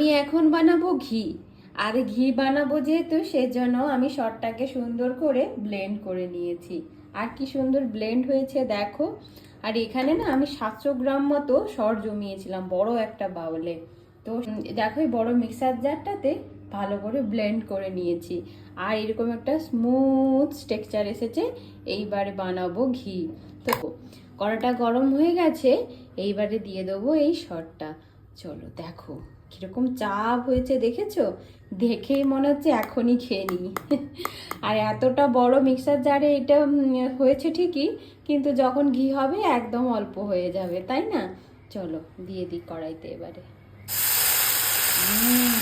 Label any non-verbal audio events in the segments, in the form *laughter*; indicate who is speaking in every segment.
Speaker 1: আমি এখন বানাবো ঘি। আর ঘি বানাবো যেহেতু, সেজন্য আমি শর্টটাকে সুন্দর করে ব্লেন্ড করে নিয়েছি। আর কি সুন্দর ব্লেন্ড হয়েছে দেখো। আর এখানে না আমি সাতশো গ্রাম মতো সর জমিয়েছিলাম বড় একটা বাউলে। তো দেখো বড় মিক্সার জারটাতে ভালো করে ব্লেন্ড করে নিয়েছি। আর এরকম একটা স্মুথ টেক্সচার এসেছে, এইবারে বানাবো ঘি। তো কড়াটা গরম হয়ে গেছে, এইবারে দিয়ে দেবো এই সরটা চলো দেখো। কীরকম চাপ হয়েছে দেখেছ? দেখেই মনে হচ্ছে এখনই খেয়ে নিই। *laughs* আর এতটা বড় মিক্সার জারে এটা হয়েছে ঠিকই, কিন্তু যখন ঘি হবে একদম অল্প হয়ে যাবে, তাই না? চলো, দিয়ে দিই কড়াইতে এবারে।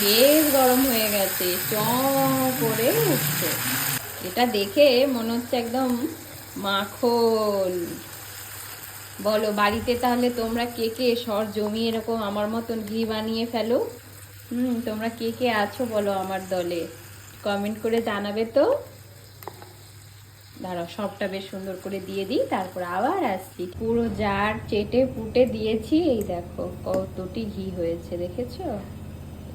Speaker 1: বেশ গরম হয়ে গেছে, চ করে উঠছে। এটা দেখে মনে হচ্ছে একদম মাখন। বলো, বাড়িতে তাহলে তোমরা কে কে সর জমিয়ে এরকম আমার মতন ঘি বানিয়ে ফেলো? হুম, তোমরা কে কে আছো বলো আমার দলে? কমেন্ট করে জানাবে তো। দাঁড়াও, সবটা বেশ সুন্দর করে দিয়ে দিই, তারপর আবার আসছি। পুরো জার চেটে পুটে দিয়েছি, এই দেখো কতটি ঘি হয়েছে, দেখেছ?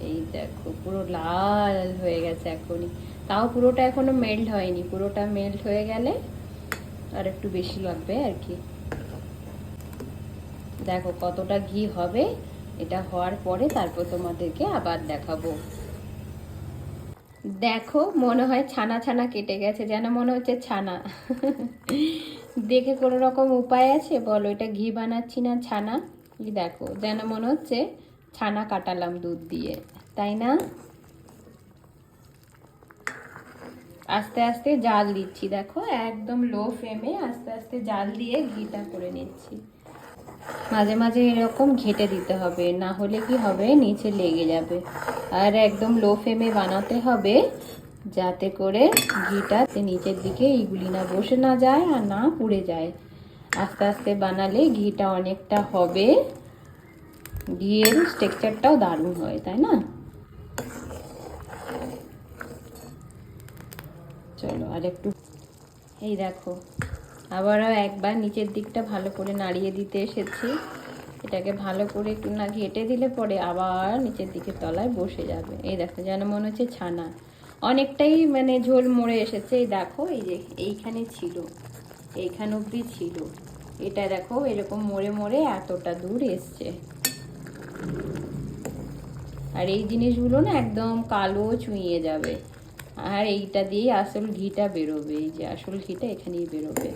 Speaker 1: এই দেখো, পুরো লাল হয়ে গেছে এখনই। তাও পুরোটা এখনও মেল্ট হয়নি, পুরোটা মেল্ট হয়ে গেলে আর একটু বেশি লাগবে আর কি। দেখো কতটা ঘি হবে। এটা হওয়ার পরে তারপর তোমাদেরকে আবার দেখাবো। দেখো, মনে হয় ছানা ছানা কেটে গেছে, যেন মনে হচ্ছে ছানা। দেখে কোনো রকম উপায় আছে? বলো, এটা ঘি বানাচ্ছি না ছানা? দেখো, যেন মনে হচ্ছে ছানা কাটালাম দুধ দিয়ে, তাই না? আস্তে আস্তে জাল দিচ্ছি, দেখো, একদম লো ফ্লেমে আস্তে আস্তে জাল দিয়ে ঘিটা করে নিচ্ছি। মাঝে মাঝে এরকম ঘেটে দিতে হবে, না হলে কি হবে? নিচে লেগে যাবে। আর একদম লো ফ্লেমে বানাতে হবে, যাতে করে ঘিটা নিচের দিকে এইগুলি না বসে না যায় আর না পুড়ে যায়। আস্তে আস্তে বানালে ঘিটা অনেকটা হবে। ঘিয়ের টেক্সচারটাও দারুণ হয়, তাই না? চলো আর একটু এই দেখো আবারও একবার নিচের দিকটা ভালো করে নাড়িয়ে দিতে এসেছি। এটাকে ভালো করে একটু না ঘেটে দিলে পরে আবার নিচের দিকে তলায় বসে যাবে। এই দেখো, যেন মনে হচ্ছে ছানা। অনেকটাই মানে ঝোল মরে এসেছে। এই দেখো, এই যে এইখানে ছিল, এইখান অবধি ছিল। এটা দেখো, এরকম মরে মরে এতটা দূর এসছে। আর এই জিনিসগুলো না একদম কালো চুইয়ে যাবে। আর এইটা দিয়ে আসল ঘিটা বেরোবে। এই যে আসল ঘিটা এখানেই বেরোবে।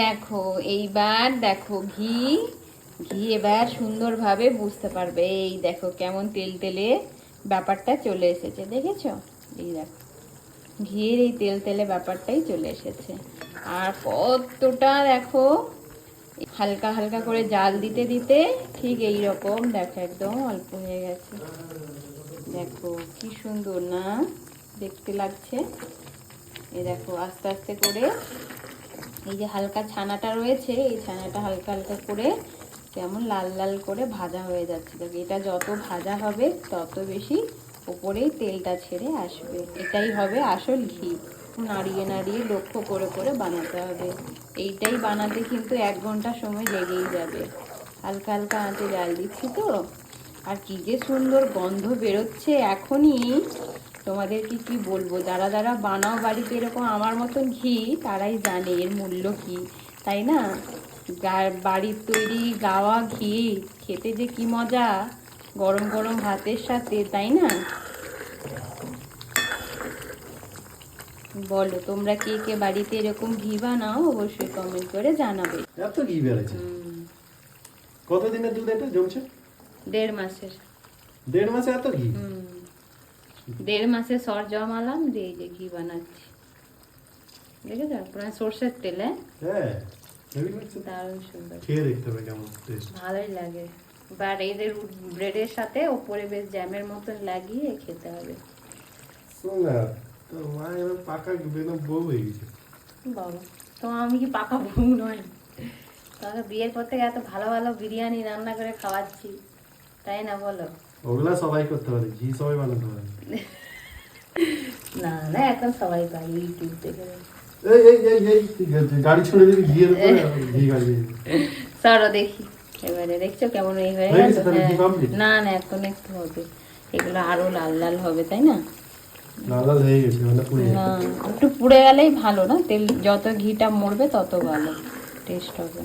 Speaker 1: দেখো, এইবার দেখো ঘি। ঘি এবার সুন্দরভাবে বুঝতে পারবে। এই দেখো কেমন তেল তেলে ব্যাপারটা চলে এসেছে, দেখেছ? এই দেখো, ঘিয়ের এই তেল তেলে ব্যাপারটাই চলে এসেছে। আর কতটা দেখো, হালকা হালকা করে জাল দিতে দিতে ঠিক এই রকম দেখো একদম অল্প হয়ে গেছে। দেখো কি সুন্দর না, দেখতে লাগছে। এই দেখো আস্তে আস্তে করে এই যে হালকা ছানাটা রয়েছে, এই ছানাটা হালকা হালকা করে কেমন লাল লাল করে ভাজা হয়ে যাচ্ছে। দেখো, এটা যত ভাজা হবে, তত বেশি উপরেই তেলটা ছেড়ে আসবে। এটাই হবে আসল ঘি। নাড়িয়ে নাড়িয়ে লক্ষ্য করে করে বানাতে হবে। এইটাই বানাতে কিন্তু এক ঘণ্টা সময় লেগেই যাবে। হালকা হালকা আঁচে জাল দিচ্ছি তো। আর কি যে সুন্দর গন্ধ বেরোচ্ছে এখনই। তোমাদেরকে কি বলব? যারা যারা বানাও বাড়িতে এরকম আমার মতন ঘি তারাই জানে এর মূল্য কি তাই না? বাড়ির তৈরি গাওয়া ঘি খেতে যে কি মজা গরম গরম ভাতের সাথে তাই না? বলো তোমরা কে কে বাড়িতে এরকম ঘি বানাও অবশ্যই কমেন্ট করে জানাবে।
Speaker 2: এত ঘি বেড়েছে।
Speaker 1: হুম,
Speaker 2: কত দিনের দুধ এটা জমছে?
Speaker 1: দেড় মাসের।
Speaker 2: দেড় মাসে এত ঘি?
Speaker 1: হুম। দেড় মাসে সর জমালাম দিয়ে যে ঘি বানাচ্ছি। দেখেছ? পুরো সর্ষের তেলে
Speaker 2: হ্যাঁ? হেভি লাগছে। তো।
Speaker 1: দারুণ সুন্দর।
Speaker 2: খেয়ে দেখতে হবে কেমন টেস্ট
Speaker 1: ভালোই লাগে। এবার ব্রেডের সাথে ওপরে বেশ জ্যামের মতন লাগিয়ে খেতে হবে।
Speaker 2: না তোর মা এবার পাকা বেদম বউ হয়ে গেছে।
Speaker 1: বাবা তো আমি কি পাকা বউ নয় তাহলে বিয়ের পর থেকে এত ভালো ভালো বিরিয়ানি রান্না করে খাওয়াচ্ছি। তাই না বলো?
Speaker 2: ওগুলা সবাই করতে পারে ঘি সবাই বানাতে পারে
Speaker 1: না না এখন সবাই পারে ইউটিউব থেকে
Speaker 2: এই এই এই এই গাড়ি ছড়ে দিবি ঘিয়ের উপরে ঘি গাড়ি
Speaker 1: সরো দেখি এবারে দেখছ কেমন এই হয়ে গেছে? না না এখন একটু হবে এগুলো আরও লাল লাল হবে তাই না
Speaker 2: লাল লাল হয়ে গেছে মানে পুড়ে
Speaker 1: না একটু পুড়ে গেলেই ভালো না তেল যত ঘিটা মরবে তত ভালো টেস্ট হবে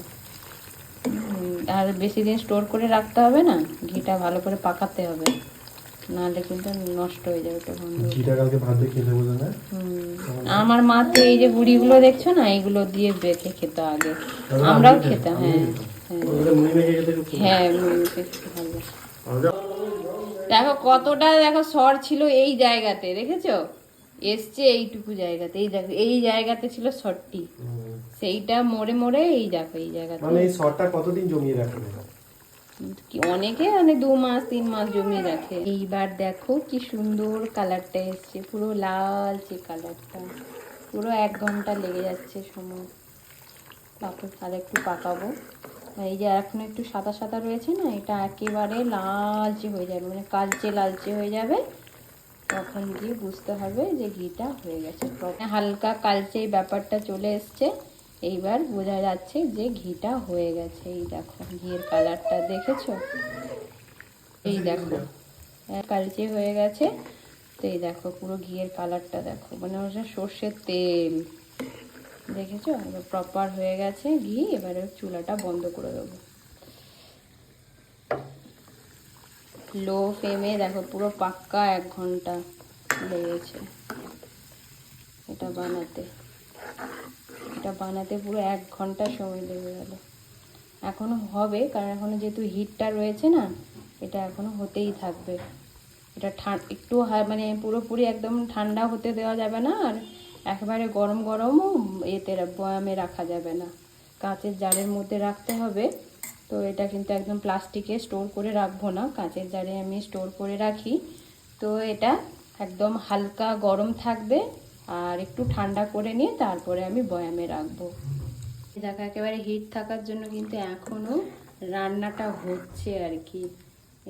Speaker 1: আর বেশি দিন স্টোর করে রাখতে হবে না ঘিটা ভালো করে পাকাতে হবে। নাহলে কিন্তু নষ্ট হয়ে যাবে তো বন্ধু।
Speaker 2: ঘিটা কালকে ভাত দিয়ে খেতে বলে না?
Speaker 1: আমার মা তো এই যে বুড়িগুলো দেখছ না এগুলো দিয়ে বেঁকে খেতে আগে।
Speaker 2: আমরা
Speaker 1: আমরাও খেতাম হ্যাঁ। হ্যাঁ হ্যাঁ দেখো কতটা দেখো সর ছিল এই জায়গাতে দেখেছ? এসছে এইটুকু জায়গাতে এই দেখো এই জায়গাতে ছিল সরটি। সেইটা মরে মরে এই দেখো এই জায়গাতে।
Speaker 2: মানে এই শর্টটা কতদিন জমিয়ে রাখবে?
Speaker 1: কি অনেকে মানে দু মাস তিন মাস জমিয়ে রাখে। এইবার দেখো কি সুন্দর কালারটা এসছে পুরো লালচে কালারটা। পুরো এক ঘণ্টা লেগে যাচ্ছে সময়। তারপর আর একটু পাকাবো। এই যে এখন একটু সাদা সাদা রয়েছে না এটা একেবারে লালচে হয়ে যাবে মানে কালচে লালচে হয়ে যাবে। তখন গিয়ে বুঝতে হবে যে ঘিটা হয়ে গেছে। হালকা কালচে এই ব্যাপারটা চলে এসছে। এইবার বোঝা যাচ্ছে যে ঘিটা হয়ে গেছে। এই দেখো ঘিয়ের কালারটা দেখেছ? এই দেখো। হ্যাঁ, কালচে হয়ে গেছে। তো এই দেখো পুরো ঘিয়ের কালারটা দেখো। মানে হচ্ছে সর্ষের তেল। দেখেছ? এবার প্রপার হয়ে গেছে ঘি এবারে চুলাটা বন্ধ করে দেবো। লো ফ্লেমে দেখো পুরো পাক্কা এক ঘণ্টা লেগেছে। এটা বানাতে। এটা বানাতে পুরো এক ঘণ্টা সময় লেগে গেল। এখনও হবে, কারণ এখনও যেহেতু হিটটা রয়েছে না, এটা এখনও হতেই থাকবে। এটা একটু মানে পুরোপুরি একদম ঠান্ডা হতে দেওয়া যাবে না, আর একেবারে গরম গরমও এতে বয়ামে রাখা যাবে না। কাঁচের জারের মধ্যে রাখতে হবে, তো এটা কিন্তু একদম প্লাস্টিকে স্টোর করে রাখব না। কাঁচের জারে আমি স্টোর করে রাখি। তো এটা একদম হালকা গরম থাকবে আর একটু ঠান্ডা করে নিয়ে তারপরে আমি বয়ামে রাখব। দেখো, একেবারে হিট থাকার জন্য কিন্তু এখনও রান্নাটা হচ্ছে আর কি।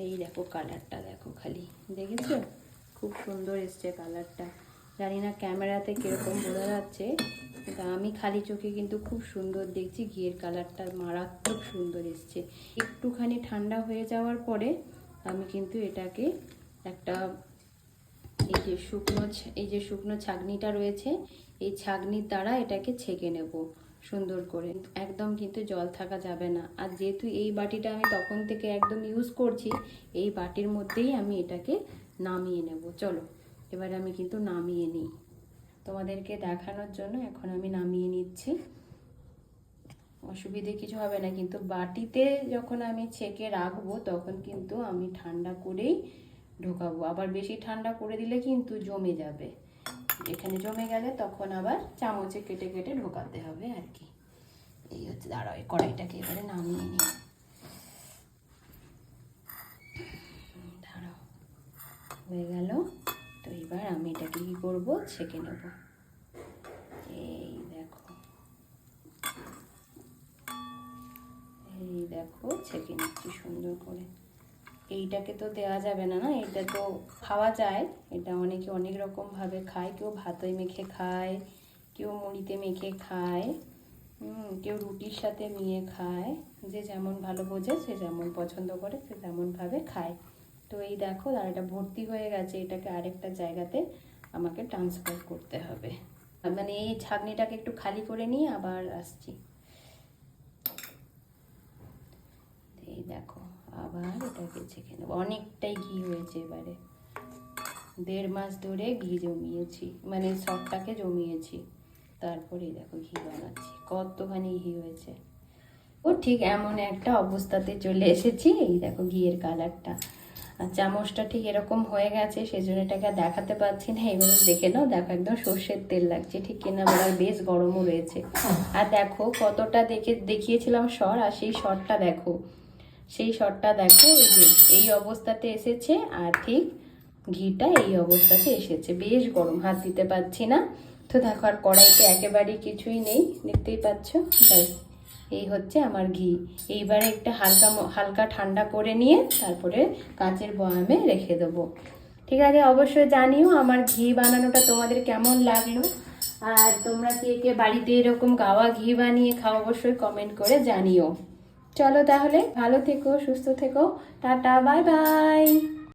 Speaker 1: এই দেখো কালারটা দেখো খালি, দেখেছ? খুব সুন্দর এসছে কালারটা জানি না ক্যামেরাতে কীরকম বোঝা যাচ্ছে আমি খালি চোখে কিন্তু খুব সুন্দর দেখছি, ঘিয়ের কালারটা মারাত্মক সুন্দর এসছে। একটুখানি ঠান্ডা হয়ে যাওয়ার পরে আমি কিন্তু এটাকে একটা এই যে শুকনো এই যে শুকনো ছাগনিটা রয়েছে, এই ছাগনির দ্বারা এটাকে ছেঁকে নেব সুন্দর করে। একদম কিন্তু জল থাকা যাবে না। আর যেহেতু এই বাটিটা আমি তখন থেকে একদম ইউজ করছি, এই বাটির মধ্যেই আমি এটাকে নামিয়ে নেব। চলো, এবার আমি কিন্তু নামিয়ে নিই। তোমাদেরকে দেখানোর জন্য এখন আমি নামিয়ে নিচ্ছি। অসুবিধে কিছু হবে না, কিন্তু বাটিতে যখন আমি ছেঁকে রাখব, তখন কিন্তু আমি ঠান্ডা করেই ঢোকাবো। আবার বেশি ঠান্ডা করে দিলে কিন্তু জমে যাবে। এখানে জমে গেলে তখন আবার চামচে কেটে কেটে ঢোকাতে হবে আর কি। এই হচ্ছে, দাঁড়াও কড়াইটাকে এবারে নামিয়ে নিই। দাঁড়াও, হয়ে গেল। তো এবার আমি এটাকে কী করব? ছেঁকে নেব। এই দেখো। এই দেখো, ছেঁকে নিচ্ছি সুন্দর করে। এইটাকে তো দেওয়া যাবে না না? এটা তো খাওয়া যায়। এটা অনেকে অনেক রকম ভাবে খায়। কেউ ভাতে মেখে খায়, কেউ মুড়িতে মেখে খায় কেউ রুটির সাথে নিয়ে খায়। যে যেমন ভালো বোঝে, সে যেমন পছন্দ করে, সে তেমনভাবে খায়। তো এই দেখো আর এটা ভর্তি হয়ে গেছে। এটাকে আরেকটা জায়গাতে আমাকে ট্রান্সফার করতে হবে। মানে এই ছাগনিটাকে একটু খালি করে নিয়ে আবার আসছি। এই দেখো আবার এটাকে ছেঁকে নেব। অনেকটাই ঘি হয়েছে এবারে। দেড় মাস ধরে ঘি জমিয়েছি মানে সবটাকে জমিয়েছি। তারপরে দেখো ঘি বানাচ্ছি। কতখানি ঘি হয়েছে। ও ঠিক এমন একটা অবস্থাতে চলে এসেছি, এই দেখো ঘিয়ের কালারটা। আর চামচটা ঠিক এরকম হয়ে গেছে সেই জন্য এটাকে দেখাতে পারছি না। এবারে দেখে নাও, দেখো একদম সর্ষের তেল লাগছে, ঠিক কিনা বেলার বেশ গরমও রয়েছে। আর দেখো কতটা দেখে, দেখিয়েছিলাম স্বর, আর সেই স্বরটা দেখো। সেই শটটা দেখো, এই যে এই অবস্থাতে এসেছে আর ঠিক ঘিটা এই অবস্থাতে এসেছে। বেশ গরম, হাত দিতে পারছি না। তো দেখো আর কড়াইতে একেবারেই কিছুই নেই, দেখতেই পাচ্ছ? ব্যাস এই হচ্ছে আমার ঘি। এইবারে একটা হালকা হালকা ঠান্ডা করে নিয়ে তারপরে কাঁচের বয়ামে রেখে দেবো। ঠিক আছে, অবশ্যই জানিও আমার ঘি বানানোটা তোমাদের কেমন লাগল। আর তোমরা কে কে বাড়িতে এরকম গাওয়া ঘি বানিয়ে খাও, অবশ্যই কমেন্ট করে জানিও। চলো তাহলে ভালো থেকো সুস্থ থেকো টাটা বাই বাই।